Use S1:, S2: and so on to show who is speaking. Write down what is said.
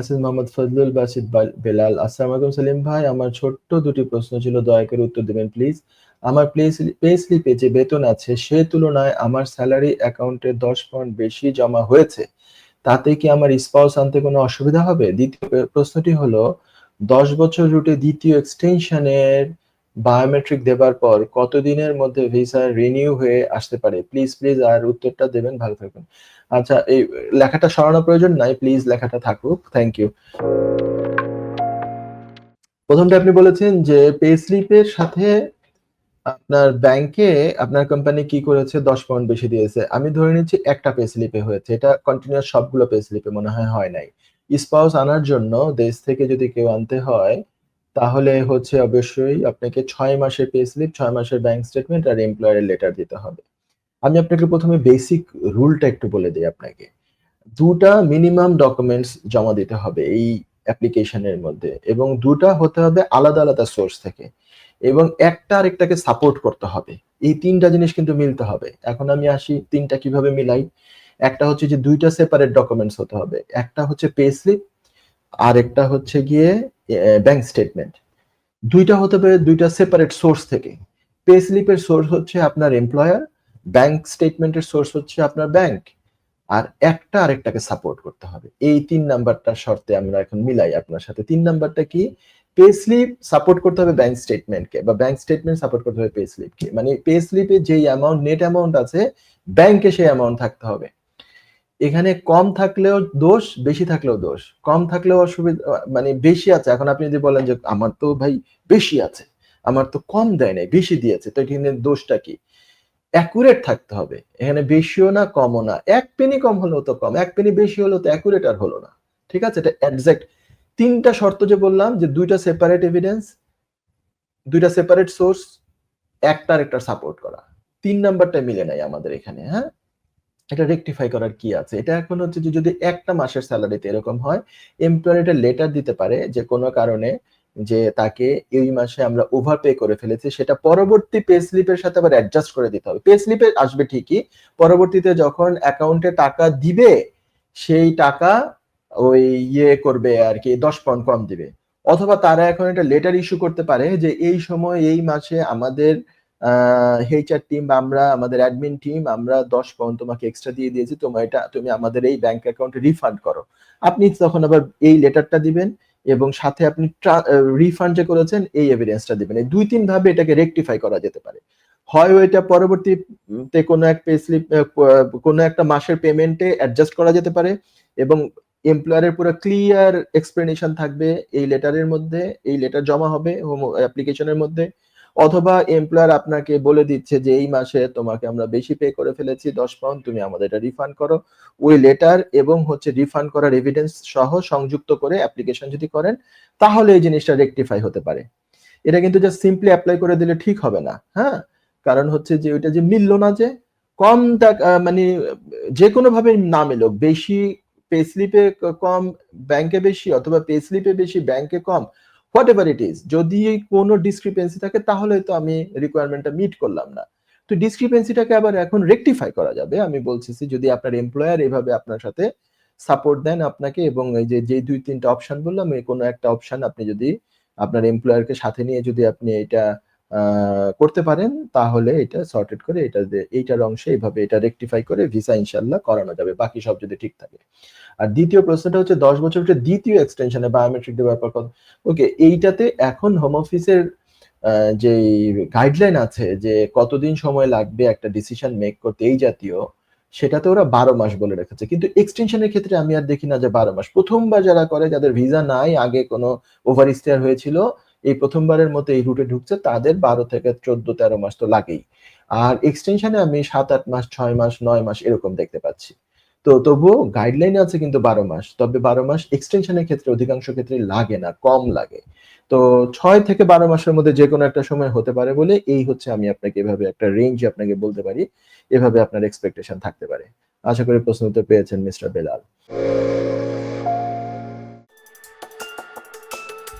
S1: Message Mohammad Fazlul Basid Belal. আসসালামু আলাইকুম সালিম ভাই। আমার ছোট্ট দুটি প্রশ্ন ছিল, দয়া করে উত্তর দেবেন প্লিজ আমার পে স্লিপে যে বেতন আছে, সে তুলনায় আমার স্যালারি অ্যাকাউন্টে দশ পয়েন্ট বেশি জমা হয়েছে। তাতে কি আমার স্পাউস আনতে কোনো অসুবিধা হবে? দ্বিতীয় প্রশ্নটি হলো, দশ বছর রুটে দ্বিতীয় এক্সটেনশনের বায়োমেট্রিক দেবার পর কতদিনের মধ্যে ভিসা রিনিউ হয়ে আসতে পারে? প্লিজ প্লিজ আর উত্তরটা দেবেন, ভালো থাকবেন। আচ্ছা এই লেখাটা সরানোর প্রয়োজন নাই প্লিজ লেখাটা থাকুক থ্যাংক ইউ প্রথমটা আপনি বলেছেন যে পে স্লিপের সাথে আপনার ব্যাংকে আপনার কোম্পানি কি করেছে? দশ পাউন্ড বেশি দিয়েছে। আমি ধরে নিচ্ছি একটা পে স্লিপে হয়েছে। এটা কন্টিনিউয়াস সবগুলো পে স্লিপে মনে হয় হয় নাই। স্পাউস আনার জন্য দেশ থেকে যদি কেউ আনতে হয় তাহলে হচ্ছে অবশ্যই আপনাকে ছয় মাসের পে স্লিপ ছয় মাসের ব্যাংক স্টেটমেন্ট আর এমপ্লয়ারের লেটার দিতে হবে। আমি আপনাকে প্রথমে বেসিক রুলটা একটু বলে দিই আপনাকে। দুটা মিনিমাম ডকুমেন্টস জমা দিতে হবে এই অ্যাপ্লিকেশনের মধ্যে এবং দুটা হতে হবে আলাদা আলাদা সোর্স থেকে এবং একটা আরেকটাকে সাপোর্ট করতে হবে। এই তিনটা জিনিস কিন্তু মিলতে হবে। এখন আমি আসি তিনটা কীভাবে মিলাই? একটা হচ্ছে যে দুইটা সেপারেট ডকুমেন্টস হতে হবে। একটা হচ্ছে পে স্লিপ আর একটা হচ্ছে গিয়ে ব্যাংক স্টেটমেন্ট দুইটা হতে পারে দুইটা সেপারেট সোর্স থেকে। পে স্লিপের সোর্স হচ্ছে আপনার এমপ্লয়ার ব্যাংক স্টেটমেন্টের সোর্স হচ্ছে আপনার ব্যাংক আর একটা আরেকটাকে সাপোর্ট করতে হবে। এই তিন নাম্বারটার শর্তে আমরা এখন মিলাই আপনার সাথে। তিন নাম্বারটা কি? পে স্লিপ সাপোর্ট করতে হবে ব্যাংক স্টেটমেন্টকে বা ব্যাংক স্টেটমেন্ট সাপোর্ট করতে হবে পে স্লিপকে মানে পে স্লিপে যেই অ্যামাউন্ট নেট অ্যামাউন্ট আছে ব্যাংকে সেই অ্যামাউন্ট থাকতে হবে। এখানে কম থাকলেও দোষ, বেশি থাকলেও দোষ। কম থাকলেও অসুবিধা মানে বেশি আছে। এখন আপনি যদি বলেন যে আমার তো ভাই বেশি আছে, আমার তো কম দেয় নাই, বেশি দিয়েছে, তো এখানে দোষটা কি? অ্যাকুরেট থাকতে হবে। এখানে বেশিও না, কমও না। এক পেনি কম হলেও তো কম, এক পেনি বেশি হলেও তো অ্যাকুরেট আর হলো না। ঠিক আছে? এটা একজ্যাক্ট তিনটা শর্ত যে বললাম, যে দুইটা সেপারেট এভিডেন্স দুইটা সেপারেট সোর্স একটার একটা সাপোর্ট করা। তিন নাম্বারটা মিলে নাই আমাদের এখানে হ্যাঁ? এটা রেকটিফাই করার কি আছে? এটা এখন হচ্ছে যে যদি একটা মাসের স্যালারিতে এরকম হয় এমপ্লয়ার এটা লেটার দিতে পারে যে কোনো কারণে যে তাকে এই মাসে আমরা ওভার পে করে ফেলেছি, সেটা পরবর্তী পে স্লিপের সাথে আবার অ্যাডজাস্ট করে দিতে হবে। পে স্লিপে আসবে ঠিকই, পরবর্তীতে যখন অ্যাকাউন্টে টাকা দিবে, সেই টাকা ওই ইয়ে করবে আর কি, দশ পাউন্ড কম দিবে। অথবা তারা এখন একটা লেটার ইস্যু করতে পারে যে এই সময়, এই মাসে আমাদের এইচআর টিম আমরা, আমাদের অ্যাডমিন টিম আমরা দশ পাউন্ড তোমাকে এক্সট্রা দিয়ে দিয়েছি। তোমার এটা, তুমি আমাদের এই ব্যাংক অ্যাকাউন্টে রিফান্ড করো। আপনি তখন আবার এই লেটারটা দিবেন এবং সাথে আপনি রিফান্ড যে করেছেন, এই এভিডেন্সটা দিবেন। এই দুই তিন ভাবে এটাকে রেকটিফাই করা যেতে পারে। হয় ওইটা পরবর্তীতে কোনো এক পে স্লিপ কোনো একটা মাসের পেমেন্টে অ্যাডজাস্ট করা যেতে পারে এবং এমপ্লয়ারের পুরো ক্লিয়ার এক্সপ্লেনেশন থাকবে এই লেটারের মধ্যে, এই লেটার জমা হবে হোম অ্যাপ্লিকেশনের মধ্যে। অথবা এমপ্লয়ার আপনাকে বলে দিচ্ছে যে, এই মাসে তোমাকে আমরা বেশি পে করে ফেলেছি, দশ পাউন্ড তুমি আমাদের এটা রিফান্ড করো। ওই লেটার এবং হচ্ছে রিফান্ড করার এভিডেন্স সহ সংযুক্ত করে অ্যাপ্লিকেশন যদি করেন, তাহলে এই জিনিসটা রেকটিফাই হতে পারে। এটা কিন্তু জাস্ট সিম্পলি অ্যাপ্লাই করে দিলে ঠিক হবে না হ্যাঁ? কারণ হচ্ছে যে, ওইটা যে মিললো না যে, কম মানে যে কোনো ভাবে না মিলো বেশি পে স্লিপে কম ব্যাংকে বেশি অথবা পে স্লিপে বেশি ব্যাংকে কম হোয়াট এভার ইট ইজ যদি কোনো ডিসক্রিপেন্সি থাকে, তাহলে তো আমি রিকোয়ারমেন্টটা মিট করলাম না। তো ডিসক্রিপেন্সিটাকে আবার এখন রেকটিফাই করা যাবে। আমি বলছি যদি আপনার এমপ্লয়ার এভাবে আপনার সাথে সাপোর্ট দেন আপনাকে এবং এই যে যে দুই তিনটা অপশন বললাম, এই কোনো একটা অপশন আপনি যদি আপনার এমপ্লয়ারকে সাথে নিয়ে যদি আপনি এটা করতে পারেন, তাহলে এটা সর্টেড করে এটা এইটার অংশে এইভাবে এটা রেকটিফাই করে ভিসা ইনশাল্লাহ করানো যাবে, বাকি সব যদি ঠিক থাকে। আর দ্বিতীয় প্রশ্নটা হচ্ছে দশ বছর দ্বিতীয় এক্সটেনশনে বায়োমেট্রিক ব্যাপার কথা ওকে এইটাতে এখন হোম অফিসের যে গাইডলাইন আছে যে কতদিন সময় লাগবে একটা ডিসিশন মেক করতে, এই জাতীয়, সেটাতে ওরা বারো মাস বলে রেখেছে। কিন্তু এক্সটেনশনের ক্ষেত্রে আমি আর দেখি না যে বারো মাস। প্রথমবার যারা করে, যাদের ভিসা নাই, আগে কোনো ওভার হয়েছিল এই প্রথমবারের মতো এই রুটে ঢুকছে, তাদের বারো থেকে চোদ্দ, তেরো মাস তো লাগেই। আর এক্সটেনশনে আমি সাত, আট মাস, ছয় মাস, নয় মাস এরকম দেখতে পাচ্ছি। তো তবুও গাইডলাইন আছে কিন্তু বারো মাস, তবে বারো মাস এক্সটেনশনের ক্ষেত্রে, অধিকাংশ ক্ষেত্রে লাগে না, কম লাগে। তো ছয় থেকে বারো মাসের মধ্যে যে কোনো একটা সময় হতে পারে বলে এই হচ্ছে আমি আপনাকে এভাবে একটা রেঞ্জ আপনাকে বলতে পারি, এভাবে আপনার এক্সপেকটেশন থাকতে পারে। আশা করি প্রশ্ন উত্তর পেয়েছেন মিস্টার বেলাল।